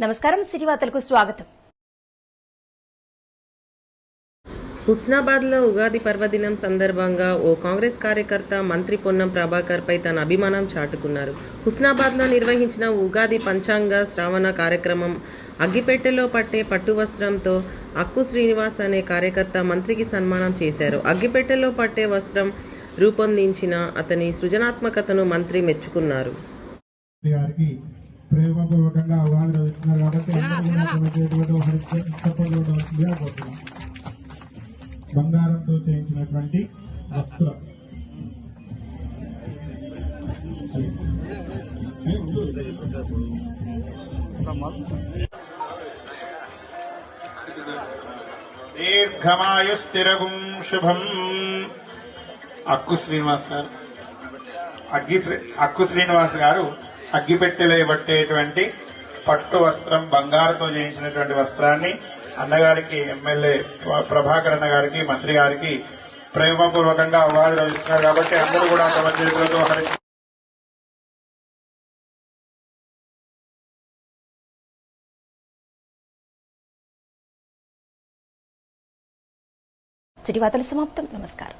నమస్కారం సిటీ వార్తలకు స్వాగతం. హుస్నాబాద్లో ఉగాది పర్వదినం సందర్భంగా ఓ కాంగ్రెస్ కార్యకర్త మంత్రి పొన్నం ప్రభాకర్ పై తన అభిమానం చాటుకున్నారు. హుస్నాబాద్లో నిర్వహించిన ఉగాది పంచాంగ శ్రావణ కార్యక్రమం అగ్గిపెట్టెలో పట్టే పట్టు వస్త్రంతో అక్కు శ్రీనివాస్ అనే కార్యకర్త మంత్రికి సన్మానం చేశారు. అగ్గిపెట్టెలో పట్టే వస్త్రం రూపొందించిన అతని సృజనాత్మకతను మంత్రి మెచ్చుకున్నారు. గారికి ప్రేమపూర్వకంగా రోజు ఇస్తున్నారు కాబట్టి కోరుతున్నాం. బంగారంతో చేయించినటువంటి వస్త్రం. దీర్ఘమాయుస్థిరగుం శుభం. అక్కు శ్రీనివాస్ గారు. అగ్గి శ్రీ అక్కు శ్రీనివాస్ గారు అగ్గిపెట్టెలో పట్టేటువంటి పట్టు వస్త్రం బంగారుతో చేయించినటువంటి వస్త్రాన్ని అన్నగారికి ఎమ్మెల్యే ప్రభాకర్ అన్న గారికి మంత్రి గారికి ప్రేమపూర్వకంగా ఉగాది రోజు కాబట్టి అందరూ కూడా తమ చేతులతో హరి సిటీ వార్తలు సమాప్తం. నమస్కారం.